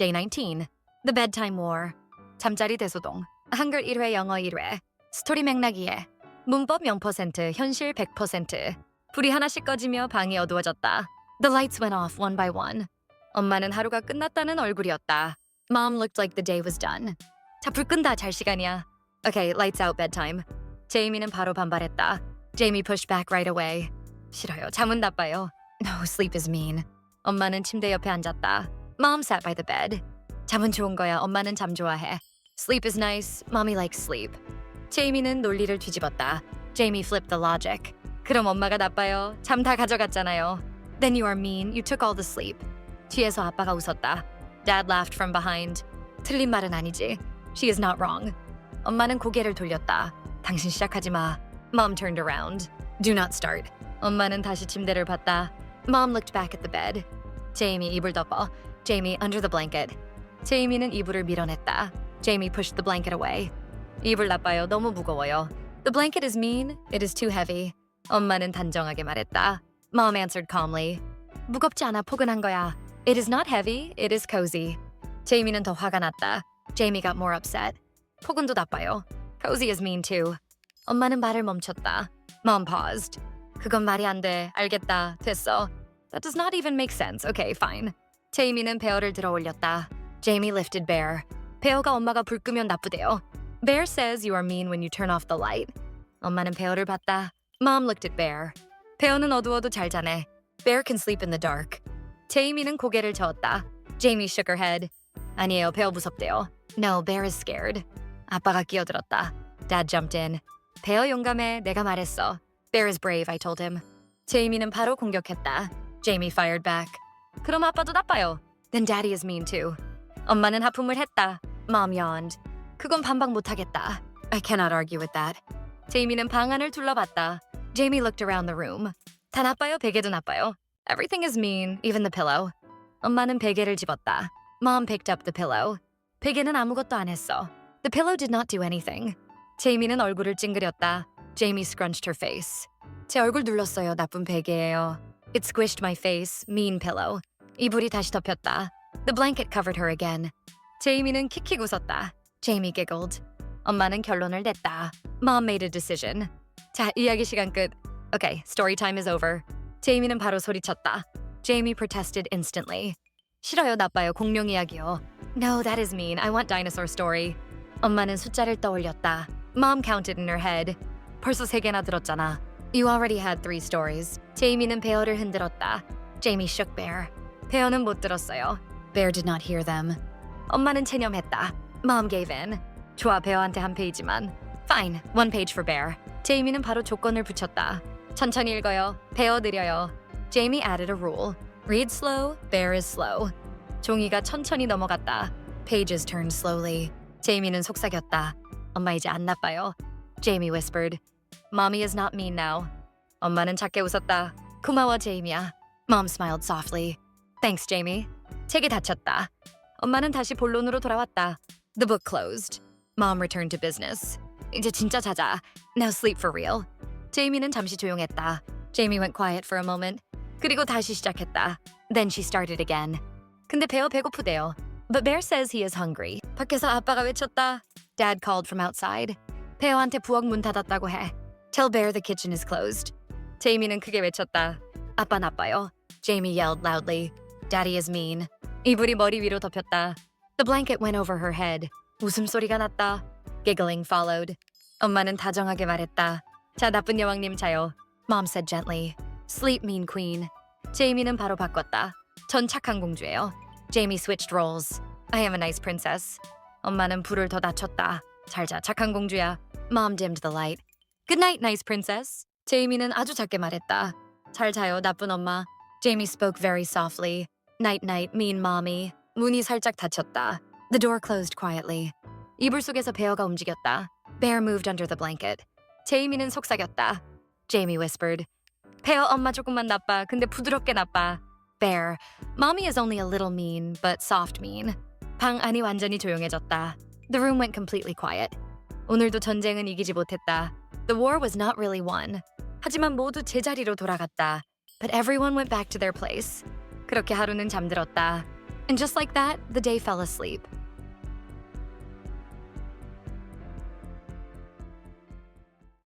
Day 19. The Bedtime War. 잠자리 대소동. 한글 1회 영어 1회. 스토리 맥락 2회. 문법 0%, 현실 100%. 불이 하나씩 꺼지며 방이 어두워졌다. The lights went off one by one. 엄마는 하루가 끝났다는 얼굴이었다. Mom looked like the day was done. 자, 불 끈다. 잘 시간이야. Okay, lights out bedtime. 제이미는 바로 반발했다. Jamie pushed back right away. 싫어요. 잠은 나빠요. No, sleep is mean. 엄마는 침대 옆에 앉았다. Mom sat by the bed. 잠은 좋은 거야. 엄마는 잠 좋아해. Sleep is nice. Mommy likes sleep. 제이미는 논리를 뒤집었다. Jamie flipped the logic. 그럼 엄마가 나빠요. 잠 다 가져갔잖아요. Then you are mean. You took all the sleep. 뒤에서 아빠가 웃었다. Dad laughed from behind. 틀린 말은 아니지. She is not wrong. 엄마는 고개를 돌렸다. 당신 시작하지 마. Mom turned around. Do not start. 엄마는 다시 침대를 봤다. Mom looked back at the bed. 제이미 이불 덮어. Jamie under the blanket. 제이미는 이불을 밀어냈다. Jamie pushed the blanket away. 이불 나빠요. 너무 무거워요. The blanket is mean. It is too heavy. 엄마는 단정하게 말했다. Mom answered calmly. 무겁지 않아 포근한 거야. It is not heavy. It is cozy. 제이미는 더 화가 났다. Jamie got more upset. 폭은도 나빠요. Cozy is mean too. 엄마는 말을 멈췄다. Mom paused. 그건 말이 안 돼. 알겠다. 됐어. That does not even make sense. Okay, fine. 제이미는 베어를 들어 올렸다. Jamie lifted Bear. 베어가 엄마가 불 끄면 나쁘대요. Bear says you are mean when you turn off the light. 엄마는 베어를 봤다. Mom looked at Bear. 베어는 어두워도 잘 자네. Bear can sleep in the dark. 제이미는 고개를 저었다. Jamie shook her head. 아니에요, 베어 무섭대요. No, Bear is scared. 아빠가 끼어들었다. Dad jumped in. 베어 용감해, 내가 말했어. Bear is brave, I told him. 제이미는 바로 공격했다. Jamie fired back. 그럼 아빠도 나빠요. Then Daddy is mean too. 엄마는 하품을 했다. Mom yawned. 그건 반박 못하겠다. I cannot argue with that. 제이미는 방 안을 둘러봤다. Jamie looked around the room. 다 나빠요, 베개도 나빠요. Everything is mean, even the pillow. 엄마는 베개를 집었다. Mom picked up the pillow. 베개는 아무것도 안 했어. The pillow did not do anything. 제이미는 얼굴을 찡그렸다. Jamie scrunched her face. 제 얼굴 눌렀어요. 나쁜 베개예요. It squished my face. Mean pillow. 이불이 다시 덮였다. The blanket covered her again. 제이미는 킥킥 웃었다. Jamie giggled. 엄마는 결론을 냈다. Mom made a decision. 자, 이야기 시간 끝. Okay, story time is over. 제이미는 바로 소리쳤다. Jamie protested instantly. 싫어요, 나빠요. 공룡 이야기요. No, that is mean. I want dinosaur story. 엄마는 숫자를 떠올렸다. Mom counted in her head. 벌써 세 개나 들었잖아. You already had three stories. 제이미는 베어를 흔들었다. Jamie shook Bear. 베어는 못 들었어요. Bear did not hear them. 엄마는 체념했다. Mom gave in. 좋아, 베어한테 한 페이지만. Fine, one page for Bear. 제이미는 바로 조건을 붙였다. 천천히 읽어요. 베어 느려요. Jamie added a rule. Read slow, Bear is slow. 종이가 천천히 넘어갔다. Pages turned slowly. 제이미는 속삭였다. 엄마 이제 안 나빠요. Jamie whispered. Mommy is not mean now. 엄마는 작게 웃었다. 고마워, 제이미야. Mom smiled softly. Thanks, Jamie. 책이 닫혔다. 엄마는 다시 본론으로 돌아왔다. The book closed. Mom returned to business. 이제 진짜 자자. Now sleep for real. 제이미는 잠시 조용했다. Jamie went quiet for a moment. 그리고 다시 시작했다. Then she started again. 근데 베어 배고프대요. But Bear says he is hungry. 밖에서 아빠가 외쳤다. Dad called from outside. 베어한테 부엌 문 닫았다고 해. Tell Bear the kitchen is closed. 제이미는 크게 외쳤다. 아빠 나빠요. Jamie yelled loudly. Daddy is mean. 이불이 머리 위로 덮였다. The blanket went over her head. 웃음소리가 났다. Giggling followed. 엄마는 다정하게 말했다. 자, 나쁜 여왕님 자요. Mom said gently. Sleep, mean queen. 제이미는 바로 바꿨다. 전 착한 공주예요. Jamie switched roles. I am a nice princess. 엄마는 불을 더 낮췄다. 잘자, 착한 공주야. Mom dimmed the light. Good night, nice princess. 제이미는 아주 작게 말했다. 잘 자요, 나쁜 엄마. Jamie spoke very softly. Night, night, mean mommy. 문이 살짝 닫혔다. The door closed quietly. 이불 속에서 베어가 움직였다. Bear moved under the blanket. 제이미는 속삭였다. Jamie whispered. 베어 엄마 조금만 나빠. 근데 부드럽게 나빠. Bear. Mommy is only a little mean, but soft mean. 방 안이 완전히 조용해졌다. The room went completely quiet. 오늘도 전쟁은 이기지 못했다. The war was not really won. 하지만 모두 제자리로 돌아갔다. But everyone went back to their place. 그렇게 하루는 잠들었다. And just like that, the day fell asleep.